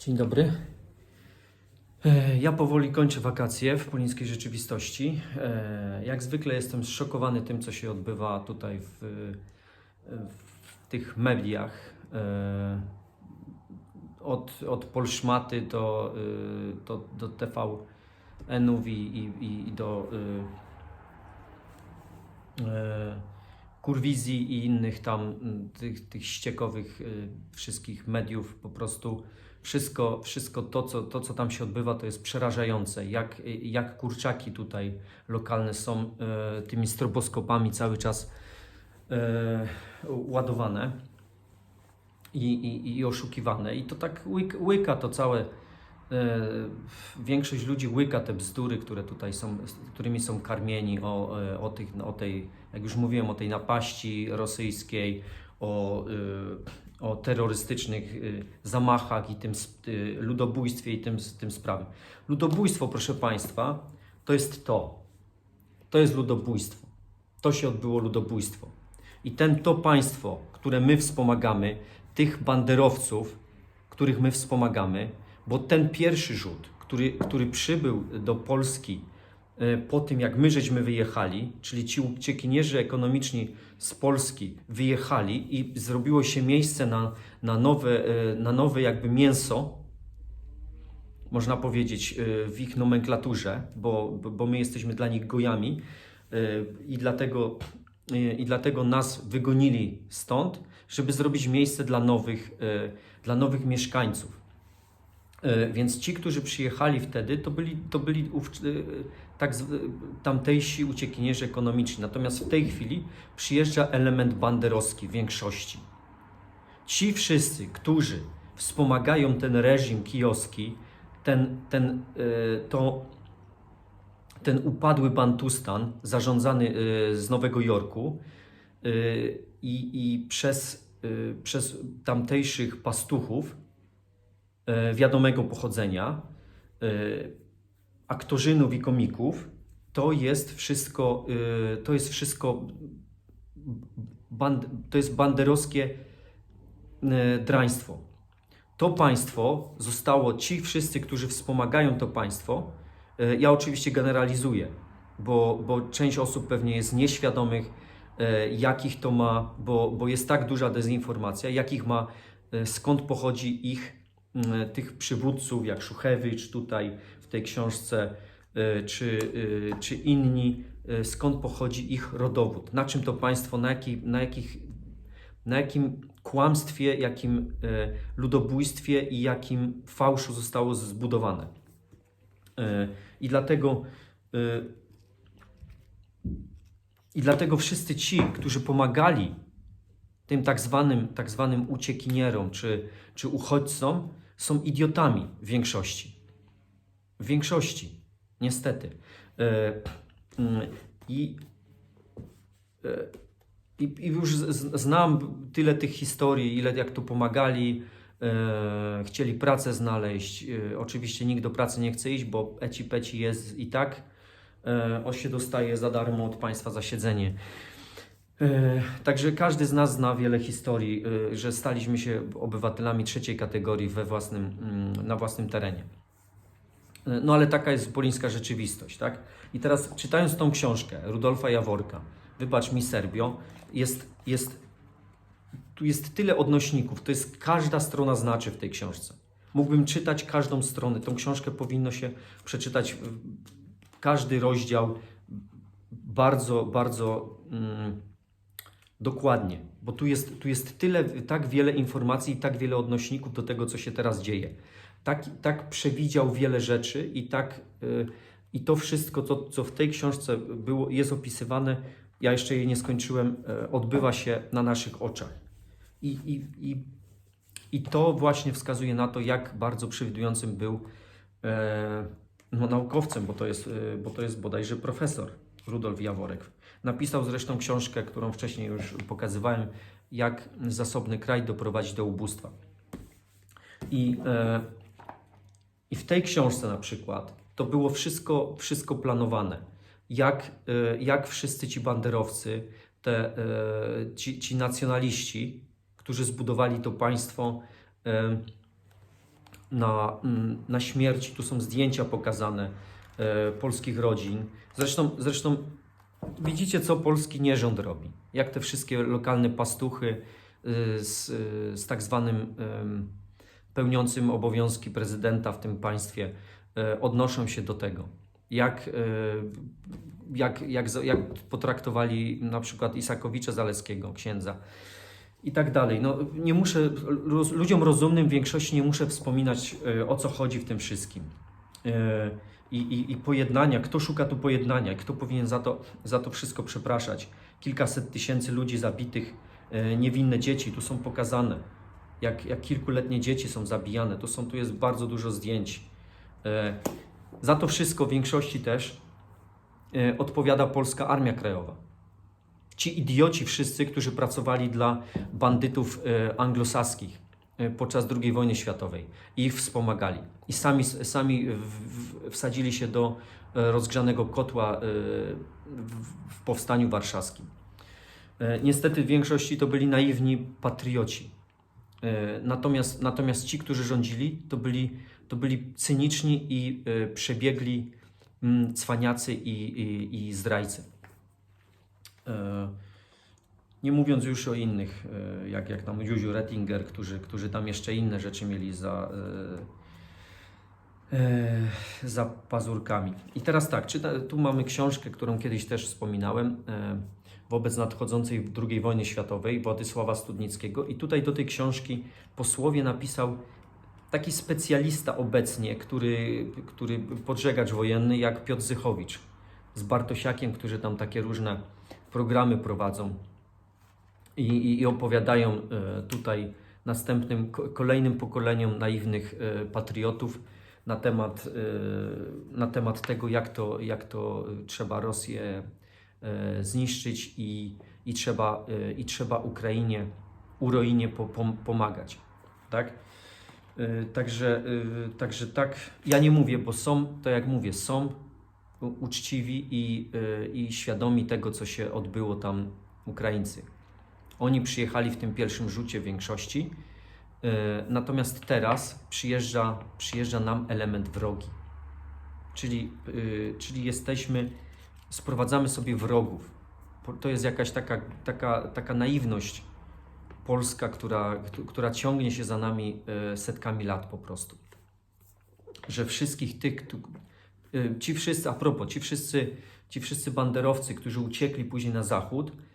Dzień dobry. E, Ja powoli kończę wakacje w polińskiej rzeczywistości. E, Jak zwykle jestem zszokowany tym, co się odbywa tutaj w, w tych mediach. E, Od, od Polszmaty do, do, do TVN-ów i, i, i do Kurwizji i innych tam tych, tych ściekowych wszystkich mediów po prostu wszystko, wszystko to, co, to, co tam się odbywa, to jest przerażające. Jak, jak kurczaki tutaj lokalne są e, tymi stroboskopami cały czas e, ładowane i, i, i oszukiwane. I to tak łyk, łyka to całe. E, większość ludzi łyka te bzdury, które tutaj są, którymi są karmieni o, e, o, tych, o tej, jak już mówiłem, o tej napaści rosyjskiej, o, y, o terrorystycznych y, zamachach i tym y, ludobójstwie i tym, tym sprawem. Ludobójstwo, proszę Państwa, to jest to. To jest ludobójstwo. To się odbyło ludobójstwo. I ten to państwo, które my wspomagamy, tych banderowców, których my wspomagamy, bo ten pierwszy rzut, który, który przybył do Polski po tym, jak my żeśmy wyjechali, czyli ci uciekinierzy ekonomiczni z Polski wyjechali i zrobiło się miejsce na, na, nowe, e, na nowe jakby mięso, można powiedzieć, e, w ich nomenklaturze, bo, bo- my jesteśmy dla nich gojami e, i dlatego, e, i dlatego nas wygonili stąd, żeby zrobić miejsce dla nowych, e, dla nowych mieszkańców. E, Więc ci, którzy przyjechali wtedy, to byli, to byli e, tak zw- tamtejsi uciekinierzy ekonomiczni. Natomiast w tej chwili przyjeżdża element banderowski w większości. Ci wszyscy, którzy wspomagają ten reżim kijowski, ten, ten, e, to, ten upadły Bantustan zarządzany z Nowego Jorku i, i przez, przez tamtejszych pastuchów wiadomego pochodzenia, e, aktorzynów i komików, to jest wszystko, e, to jest wszystko to jest banderowskie e, draństwo. To państwo zostało, ci wszyscy, którzy wspomagają to państwo, e, ja oczywiście generalizuję, bo, bo część osób pewnie jest nieświadomych, e, jakich to ma, bo, bo jest tak duża dezinformacja, jakich ma, e, skąd pochodzi ich, tych przywódców, jak Szuchewicz tutaj w tej książce, e, czy, e, czy inni, e, skąd pochodzi ich rodowód, na czym to państwo, na, jakich, na jakich na jakim kłamstwie, jakim e, ludobójstwie i jakim fałszu zostało zbudowane. E, I dlatego e, i dlatego wszyscy ci, którzy pomagali tym tak zwanym, tak zwanym uciekinierom czy, czy uchodźcom, są idiotami w większości. W większości, niestety. E, I e, i, I już znam tyle tych historii, ile jak tu pomagali, e, chcieli pracę znaleźć. Oczywiście nikt do pracy nie chce iść, bo eci peci jest i tak. On się dostaje za darmo od państwa za siedzenie. E, Także każdy z nas zna wiele historii, e, że staliśmy się obywatelami trzeciej kategorii we własnym, mm, na własnym terenie. E, No ale taka jest polińska rzeczywistość, tak? I teraz czytając tą książkę Rudolfa Jaworka, Wybacz mi Serbio, jest, jest, tu jest tyle odnośników, to jest każda strona znaczy w tej książce. Mógłbym czytać każdą stronę, tą książkę powinno się przeczytać każdy rozdział bardzo, bardzo mm, dokładnie, bo tu jest, tu jest tyle, tak wiele informacji i tak wiele odnośników do tego, co się teraz dzieje. Tak, tak przewidział wiele rzeczy i tak y, i to wszystko, to, co w tej książce było, jest opisywane, ja jeszcze jej nie skończyłem, e, odbywa się na naszych oczach. I, i, i, i to właśnie wskazuje na to, jak bardzo przewidującym był e, no, naukowcem, bo to, jest, e, bo to jest bodajże profesor Rudolf Jaworek. Napisał zresztą książkę, którą wcześniej już pokazywałem, jak zasobny kraj doprowadzić do ubóstwa. I, e, I w tej książce na przykład to było wszystko, wszystko planowane. Jak, e, jak wszyscy ci banderowcy, te, e, ci, ci nacjonaliści, którzy zbudowali to państwo, e, na, na śmierci. Tu są zdjęcia pokazane polskich rodzin. Zresztą, zresztą widzicie, co polski nierząd robi. Jak te wszystkie lokalne pastuchy y, z, y, z tak zwanym pełniącym obowiązki prezydenta w tym państwie e, odnoszą się do tego. Jak, e, jak, jak, jak potraktowali na przykład Isakowicza Zaleskiego, księdza i tak dalej. No, nie muszę, ludziom rozumnym w większości nie muszę wspominać e, o co chodzi w tym wszystkim. E, i, i, I pojednania, kto szuka tu pojednania, kto powinien za to, za to wszystko przepraszać. Kilkaset tysięcy ludzi zabitych, e, niewinne dzieci tu są pokazane. Jak, jak kilkuletnie dzieci są zabijane, tu, są, tu jest bardzo dużo zdjęć. E, za to wszystko w większości też odpowiada Polska Armia Krajowa ci idioci wszyscy, którzy pracowali dla bandytów anglosaskich podczas II wojny światowej i ich wspomagali. I sami, sami wsadzili się do e, rozgrzanego kotła e, w, powstaniu warszawskim. E, Niestety w większości to byli naiwni patrioci. Natomiast, natomiast ci, którzy rządzili, to byli, to byli cyniczni i przebiegli mm, cwaniacy i, i, i zdrajcy. Nie mówiąc już o innych, e, jak, jak tam Józiu Rettinger, którzy, którzy tam jeszcze inne rzeczy mieli za, e, e, za pazurkami. I teraz tak, czyta, tu mamy książkę, którą kiedyś też wspominałem, wobec nadchodzącej II wojny światowej Władysława Studnickiego. I tutaj do tej książki posłowie napisał taki specjalista obecnie, który, który podżegacz wojenny, jak Piotr Zychowicz z Bartosiakiem, którzy tam takie różne programy prowadzą i, i, i opowiadają e, tutaj następnym, ko- kolejnym pokoleniom naiwnych e, patriotów na temat, e, na temat tego, jak to, jak to trzeba Rosję zniszczyć i, i, trzeba, i trzeba Ukrainie, pom, pomagać. Tak? Także, także tak, ja nie mówię, bo są, to jak mówię, są uczciwi i, i świadomi tego, co się odbyło tam Ukraińcy. Oni przyjechali w tym pierwszym rzucie w większości, y, natomiast teraz przyjeżdża, przyjeżdża nam element wrogi. Czyli, y, czyli jesteśmy, sprowadzamy sobie wrogów. To jest jakaś taka, taka, taka naiwność polska, która, któ- która ciągnie się za nami y, setkami lat po prostu. Że wszystkich tych, ci wszyscy, a propos, ci wszyscy, ci wszyscy banderowcy, którzy uciekli później na zachód, e,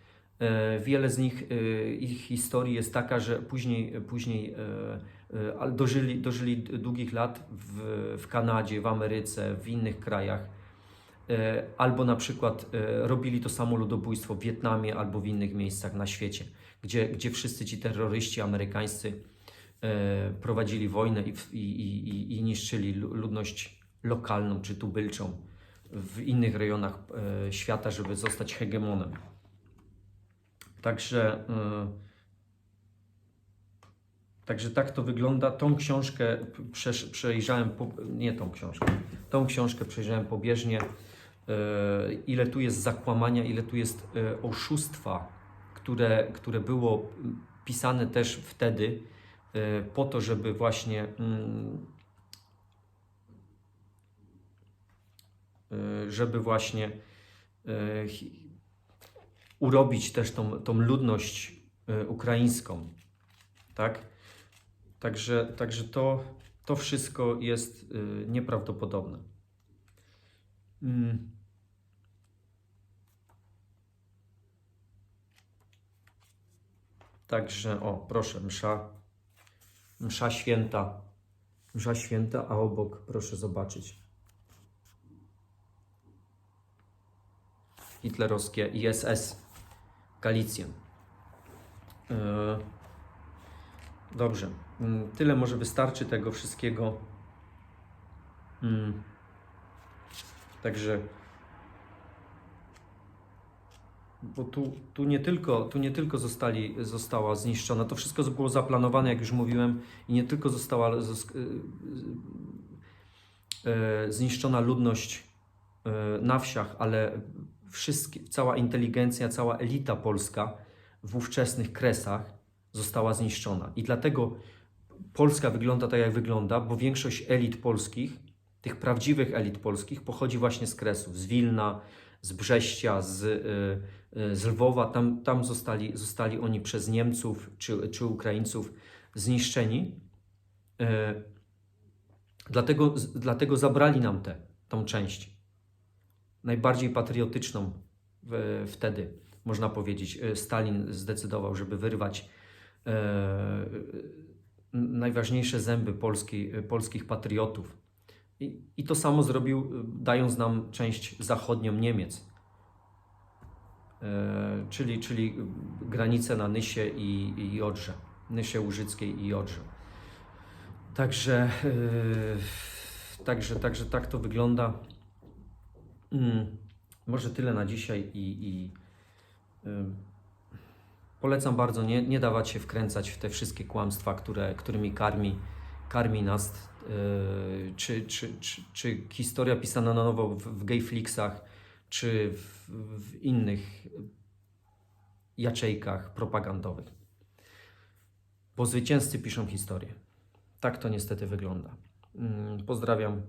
wiele z nich, e, ich historii jest taka, że później, później e, e, dożyli, dożyli długich lat w, w Kanadzie, w Ameryce, w innych krajach, e, albo na przykład e, robili to samo ludobójstwo w Wietnamie albo w innych miejscach na świecie, gdzie, gdzie wszyscy ci terroryści amerykańscy e, prowadzili wojnę i, i, i, i- niszczyli lu- ludność lokalną czy tubylczą w innych rejonach e, świata, żeby zostać hegemonem. Także, e, także tak to wygląda. Tą książkę przejrzałem, nie tą książkę, tą książkę przejrzałem pobieżnie. E, ile tu jest zakłamania, ile tu jest e, oszustwa, które, które było pisane też wtedy po to, żeby właśnie mm, y, żeby właśnie y, urobić też tą, tą ludność y, ukraińską. Tak? Także, także to, to wszystko jest y, nieprawdopodobne. Mm. Także, o, proszę, msza, msza święta, msza święta, a obok, proszę zobaczyć, hitlerowskie ISS Galicjen. E, Dobrze, Mm, tyle może wystarczy tego wszystkiego. Mm. Także bo tu, tu, nie tylko, tu nie tylko zostali, została zniszczona, to wszystko było zaplanowane, jak już mówiłem, i nie tylko została zos- y, y, zniszczona ludność na wsiach, ale wszystkie, cała inteligencja, cała elita polska w ówczesnych kresach została zniszczona. I dlatego Polska wygląda tak, jak wygląda, bo większość elit polskich, tych prawdziwych elit polskich, pochodzi właśnie z Kresów, z Wilna, z Brześcia, z, y, y, z Lwowa. Tam, tam zostali, zostali oni przez Niemców czy, czy Ukraińców zniszczeni. Y, Dlatego, dlatego zabrali nam tę tą część. Najbardziej patriotyczną w, wtedy, można powiedzieć. E, Stalin zdecydował, żeby wyrwać e, najważniejsze zęby polskiej, e, polskich patriotów. I, I to samo zrobił, e, dając nam część zachodnią Niemiec. E, czyli, czyli granicę na Nysie i, i Odrze. Nysie Łużyckiej i Odrze. Także, także, także tak to wygląda. Mm, może tyle na dzisiaj i, i yy, polecam bardzo nie, nie dawać się wkręcać w te wszystkie kłamstwa, które, którymi karmi, karmi nas. Yy, czy, czy, czy, czy historia pisana na nowo w, w gayflixach, czy w, w innych jaczejkach propagandowych. Bo zwycięzcy piszą historię. Tak to niestety wygląda. Mm, Pozdrawiam